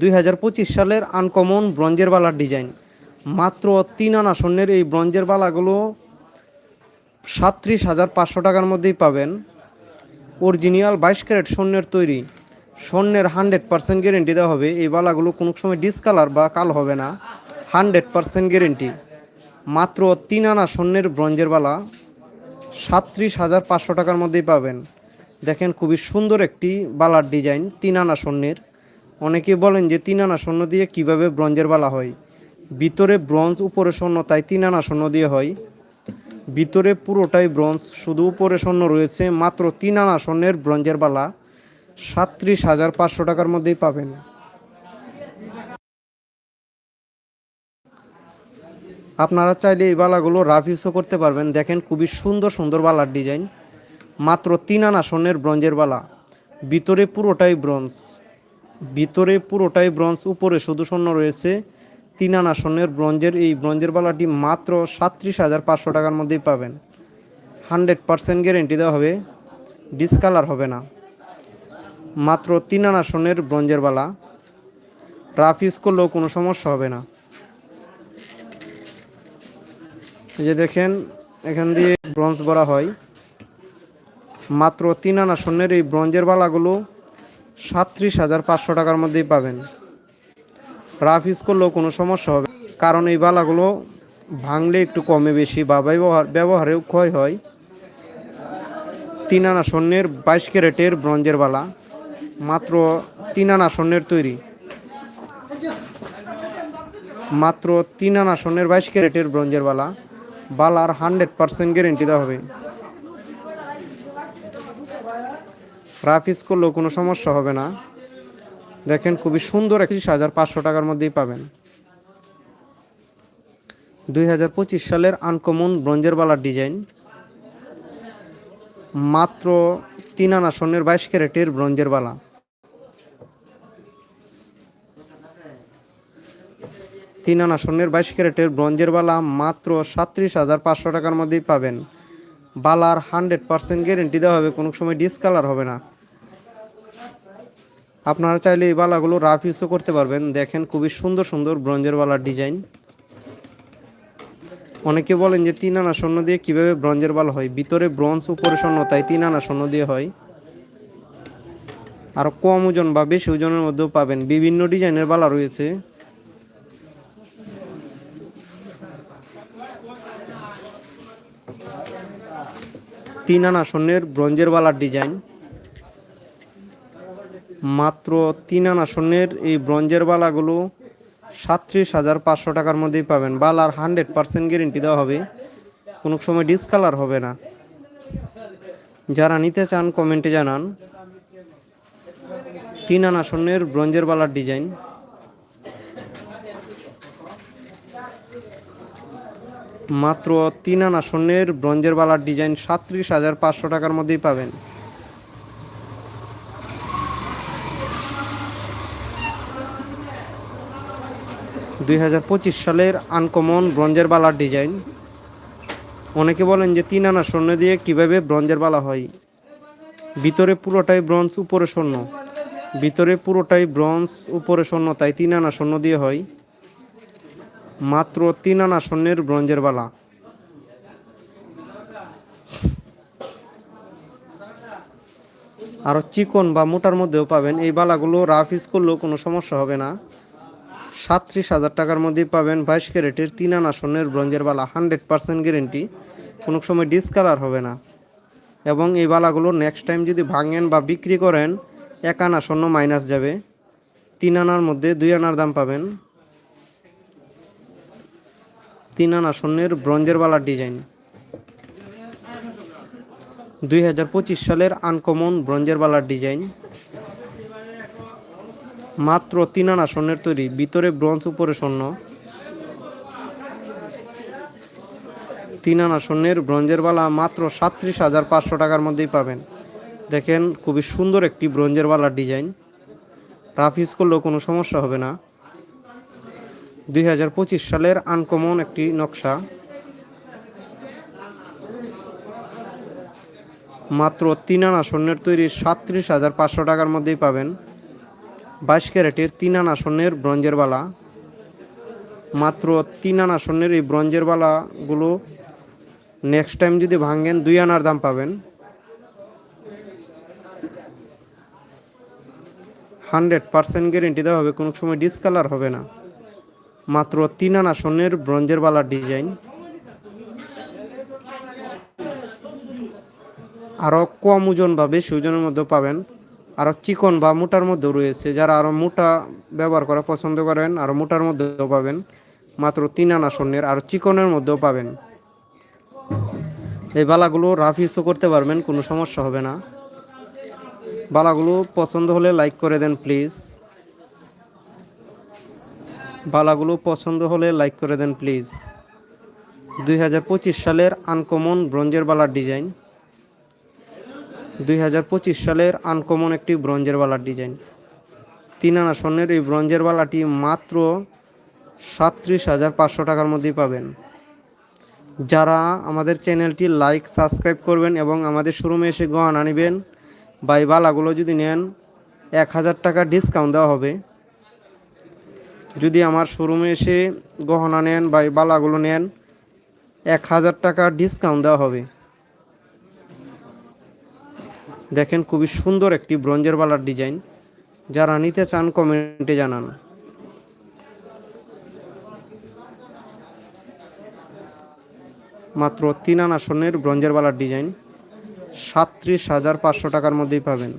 দুই হাজার পঁচিশ সালের আনকমন ব্রঞ্জের বালার ডিজাইন। মাত্র তিন আনা স্বর্ণের এই ব্রঞ্জের বালাগুলো সাতত্রিশ হাজার পাঁচশো টাকার মধ্যেই পাবেন। অরিজিনাল বাইশ ক্যারেট স্বর্ণের তৈরি। স্বর্ণের হান্ড্রেড পার্সেন্ট গ্যারেন্টি দেওয়া হবে। এই বালাগুলো কোনো সময় ডিসকালার বা কাল হবে না। Hundred percent guarantee. মাত্র তিন আনা স্বর্ণের ব্রঞ্জের বালা সাতত্রিশ হাজার পাঁচশো টাকার মধ্যেই পাবেন। দেখেন খুবই সুন্দর একটি বালার ডিজাইন, তিন আনা স্বর্ণের। অনেকে বলেন যে তিন আনা স্বর্ণ দিয়ে কীভাবে ব্রঞ্জের বালা হয়? ভিতরে ব্রঞ্জ, উপরে স্বর্ণ, তাই তিন আনা স্বর্ণ দিয়ে হয়। ভিতরে পুরোটাই ব্রঞ্জ, শুধু উপরে স্বর্ণ রয়েছে, মাত্র তিন আনা স্বর্ণের ব্রঞ্জের বালা। সাতত্রিশ হাজার পাঁচশো টাকার মধ্যেই পাবেন। আপনারা চাইলে এই বালাগুলো রাফ ইউজও করতে পারবেন। দেখেন, খুবই সুন্দর সুন্দর বালার ডিজাইন। মাত্র তিন আনা স্বর্ণের ব্রঞ্জের বালা। ভিতরে পুরোটাই ব্রঞ্জ। ভিতরে পুরোটাই ব্রঞ্জ, উপরে শুধু স্বর্ণ রয়েছে। তিন আনা স্বর্ণের ব্রঞ্জের, এই ব্রঞ্জের বালাটি মাত্র সাতত্রিশ হাজার পাঁচশো টাকার মধ্যেই পাবেন। হান্ড্রেড পারসেন্ট গ্যারেন্টি দেওয়া হবে, ডিসকালার হবে না। মাত্র তিন আনা স্বর্ণের ব্রঞ্জের বালা। রাফ ইউজ করলেও কোনো সমস্যা হবে না। এই যে দেখেন, এখান দিয়ে ব্রঞ্জ ভরা হয়। মাত্র তিন আনা স্বর্ণের এই ব্রঞ্জের বালাগুলো সাতত্রিশ হাজার পাঁচশো টাকার মধ্যেই পাবেন। রাফ ইউজ করলেও কোনো সমস্যা হবে, কারণ এই বালাগুলো ভাঙলে একটু কমে বেশি, বা ব্যবহার, ব্যবহারেও ক্ষয় হয়। তিন আনা স্বর্ণের বাইশ ক্যারেটের ব্রঞ্জের বালা, মাত্র তিন আনা স্বর্ণের তৈরি। মাত্র তিন আনা স্বর্ণের বাইশ ক্যারেটের ব্রঞ্জের বালা, বালার হান্ড্রেড পার্সেন্ট গ্যারেন্টি দেওয়া হবে। রাফ ইউজ করলেও কোনো সমস্যা হবে না। দেখেন খুবই সুন্দর একত্রিশ হাজার পাঁচশো টাকার মধ্যেই পাবেন। দুই হাজার পঁচিশ সালের আনকমন ব্রঞ্জের বালার ডিজাইন। মাত্র তিন আনা স্বর্ণের বাইশ ক্যারেটের ব্রঞ্জের বালা। তিন আনা স্বর্ণের বাইশ ক্যারেটের ব্রঞ্জের বালা মাত্র সাতত্রিশ হাজার পাঁচশো টাকার মধ্যেই পাবেন। বালার হান্ড্রেড পার্সেন্ট গ্যারেন্টি দেওয়া হবে, কোনো সময় ডিসকালার হবে না। আপনারা চাইলে এই বালাগুলো রাফ ইউজও করতে পারবেন। দেখেন খুবই সুন্দর সুন্দর ব্রঞ্জের বালার ডিজাইন। অনেকে বলেন যে তিন আনা স্বর্ণ দিয়ে কীভাবে ব্রঞ্জের বালা হয়? ভিতরে ব্রঞ্জ, উপরে স্বর্ণ, তাই তিন আনা স্বর্ণ দিয়ে হয়। আরও কম ওজন বা বেশি ওজনের মধ্যেও পাবেন। বিভিন্ন ডিজাইনের বালা রয়েছে। তিন আনা স্বর্ণের ব্রঞ্জের বালার ডিজাইন। মাত্র তিন আনা স্বর্ণের এই ব্রঞ্জের বালাগুলো সাতত্রিশ হাজার পাঁচশো টাকার মধ্যেই পাবেন। বালার হান্ড্রেড পার্সেন্ট গ্যারেন্টি দেওয়া হবে। কোনো সময় ডিসকালার হবে না। যারা নিতে চান কমেন্টে জানান। তিন আনা স্বর্ণের ব্রঞ্জের বালার ডিজাইন। মাত্র তিন আনা স্বর্ণের ব্রঞ্জের বালার ডিজাইন সাতত্রিশ হাজার পাঁচশো টাকার মধ্যেই পাবেন। দুই হাজার পঁচিশ সালের আনকমন ব্রঞ্জের বালার ডিজাইন। অনেকে বলেন যে তিন আনা স্বর্ণ দিয়ে কীভাবে ব্রঞ্জের বালা হয়? ভিতরে পুরোটাই ব্রঞ্জ, উপরে স্বর্ণ। ভিতরে পুরোটাই ব্রঞ্জ, উপরে স্বর্ণ, তাই তিন আনা স্বর্ণ দিয়ে হয়। মাত্র তিন আনা স্বর্ণের ব্রঞ্জের বালা। আরও চিকন বা মোটার মধ্যেও পাবেন। এই বালাগুলো রাফ ইউজ করলেও কোনো সমস্যা হবে না। সাতত্রিশ হাজার টাকার মধ্যেই পাবেন বাইশ ক্যারেটের তিন আনা স্বর্ণের ব্রঞ্জের বালা, হান্ড্রেড পার্সেন্ট গ্যারেন্টি। কোনো সময় ডিসকালার হবে না। এবং এই বালাগুলো নেক্সট টাইম যদি ভাঙেন বা বিক্রি করেন, এক আনা স্বর্ণ মাইনাস যাবে। তিন আনার মধ্যে দুই আনার দাম পাবেন। তিন আনা স্বর্ণের ব্রঞ্জের বালার ডিজাইন। দুই হাজার পঁচিশ সালের আনকমন ব্রঞ্জের বালার ডিজাইন। মাত্র তিন আনা স্বর্ণের তৈরি, ভিতরে ব্রঞ্জ, উপরে স্বর্ণ। তিন আনা স্বর্ণের ব্রঞ্জের বালা মাত্র সাতত্রিশ হাজার পাঁচশো টাকার মধ্যেই পাবেন। দেখেন, খুবই সুন্দর একটি ব্রঞ্জের বালার ডিজাইন। রাফ ইউজ করলেও কোনো সমস্যা হবে না। দুই হাজার পঁচিশ সালের আনকমন একটি নকশা। মাত্র তিন আনা স্বর্ণের তৈরি সাতত্রিশ হাজার পাঁচশো টাকার মধ্যেই পাবেন বাইশ ক্যারেটের তিন আনা স্বর্ণের ব্রঞ্জের বালা। মাত্র তিন আনা স্বর্ণের এই ব্রঞ্জের বালাগুলো নেক্সট টাইম যদি ভাঙেন, দুই আনার দাম পাবেন। হান্ড্রেড পার্সেন্ট গ্যারেন্টি দেওয়া হবে, কোনো সময় ডিসকালার হবে না। মাত্র তিন আনা স্বর্ণের ব্রঞ্জের বালার ডিজাইন। আরও কম ওজন বা বেশি ওজনের মধ্যেও পাবেন। আরও চিকন বা মোটার মধ্যেও রয়েছে। যারা আরও মোটা ব্যবহার করা পছন্দ করেন, আরও মোটার মধ্যেও পাবেন। মাত্র তিন আনা স্বর্ণের আর চিকনের মধ্যেও পাবেন। এই বালাগুলো রাফ ইউজও করতে পারবেন, কোনো সমস্যা হবে না। বালাগুলো পছন্দ হলে লাইক করে দেন প্লিজ বালাগুলো পছন্দ হলে লাইক করে দেন, প্লিজ। দুই হাজার পঁচিশ সালের আনকমন ব্রঞ্জের বালার ডিজাইন। দুই হাজার পঁচিশ সালের আনকমন একটি ব্রঞ্জের বালার ডিজাইন। তিন আনা স্বর্ণের এই ব্রঞ্জের বালাটি মাত্র সাতত্রিশ হাজার পাঁচশো টাকার মধ্যেই পাবেন। যারা আমাদের চ্যানেলটি লাইক, সাবস্ক্রাইব করবেন এবং আমাদের শোরুমে এসে গহনা নেবেন বা এই বালাগুলো যদি নেন, এক হাজার টাকা ডিসকাউন্ট দেওয়া হবে। যদি আমার শোরুমে এসে গহনা নেন বা এই বালাগুলো নেন, এক হাজার টাকা ডিসকাউন্ট দেওয়া হবে। দেখেন খুবই সুন্দর একটি ব্রঞ্জের বালার ডিজাইন যারা নিতে চান কমেন্টে জানান। মাত্র তিন আনা স্বর্ণের ব্রঞ্জের বালার ডিজাইন সাতত্রিশ হাজার পাঁচশো টাকার মধ্যেই পাবেন।